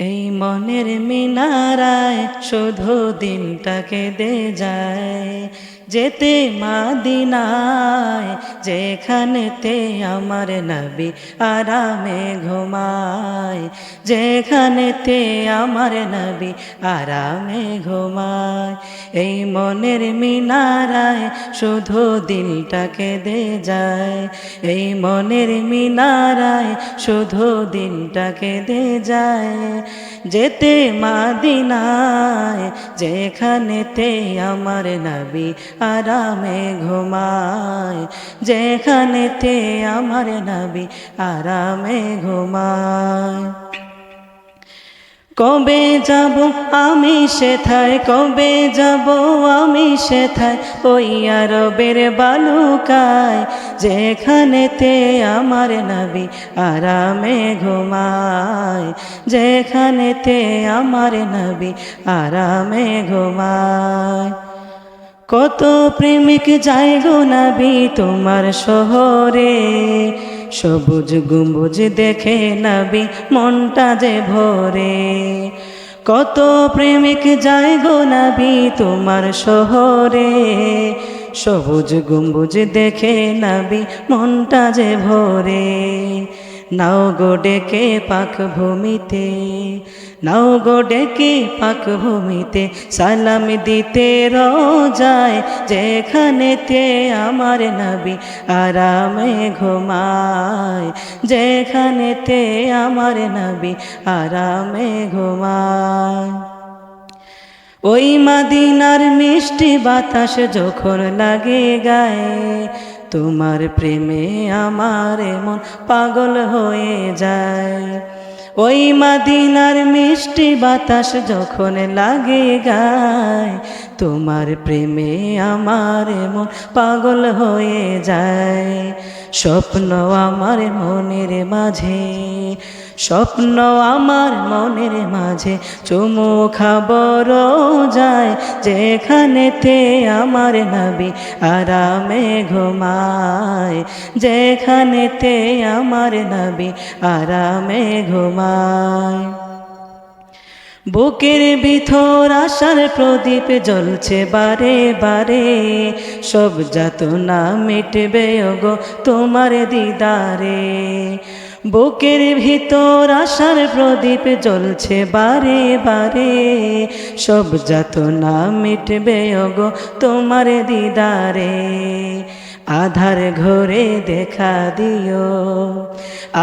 এই মনের মিনারায় শুধু দিনটাকে দে যায়। যেতে মাদিনায়, যেখানেতে আমার নবী আরামে ঘুমায়, যেখানেতে আমার নবী আরামে ঘুমায়। এই মনের মিনারায় শুধু দিলটাকে দে যায়, এই মনের মিনারায় শুধু দিনটাকে দে যায়। যেতে মাদিনায়, যেখানেতে আমার নবী আরামে ঘুমায় যেখানেতে আমার নবী আরামে ঘুমায় কবে যাব আমি সেথায়, কবে যাব আমি সেথায়, ওই আরবের বালুকায়, যেখানেতে আমার নবী আরামে ঘুমায় যেখানেতে আমার নবী আরামে ঘুমায় কত প্রেমিক যায় গো নাবি তোমার শহরে? সবুজ গুম্বুজ দেখে নাবি মনটা যে ভরে। কত প্রেমিক যায় গো নাবি তোমার শহরে? সবুজ গুম্বুজ দেখে নাবি মনটা যে ভরে। নাও গো ডেকে পাক ভূমিতে, নাও গো ডেকে পাক ভূমিতে, সালাম দিতে রোজায় যেখানেতে আমার নবী আরামে ঘুমায়, যেখানেতে আমার নবী আরামে ঘুমায়। ওই মাদিনার মিষ্টি বাতাস যখন লাগে গায়ে তোমার প্রেমে আমার মন পাগল হয়ে যায়। ওই মাদিনার মিষ্টি বাতাস যখন লাগে গায় তোমার প্রেমে আমার মন পাগল হয়ে যায়। স্বপ্ন আমার মনের মাঝে, স্বপ্ন আমার মনের মাঝে চুমু খাবর যায়। যেখানেতে আমার নাবি আরামে ঘুমায়, যেখানেতে আমার নাবি আরামে ঘুমায়। বুকের ভিতর আশার প্রদীপ জ্বলছে বারে বারে। সব যাত না মিটবে গো তোমার দিদারে। বুকের ভিতর আশার প্রদীপ জ্বলছে বারে বারে। সব যাত না মিটবে গো তোমার দিদারে। আধার ঘরে দেখা দিও,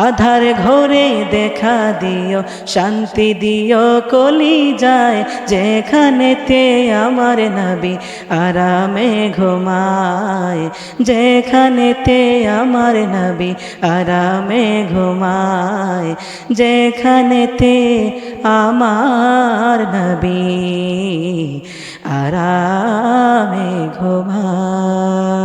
আধার ঘরে দেখা দিও, শান্তি দিও, কলি যায় যেখানেতে আমার নবী আরামে ঘুমায়, যেখানেতে আমার নবী আরামে ঘুমায়, যেখানেতে আমার নবী আরামে ঘুমায়।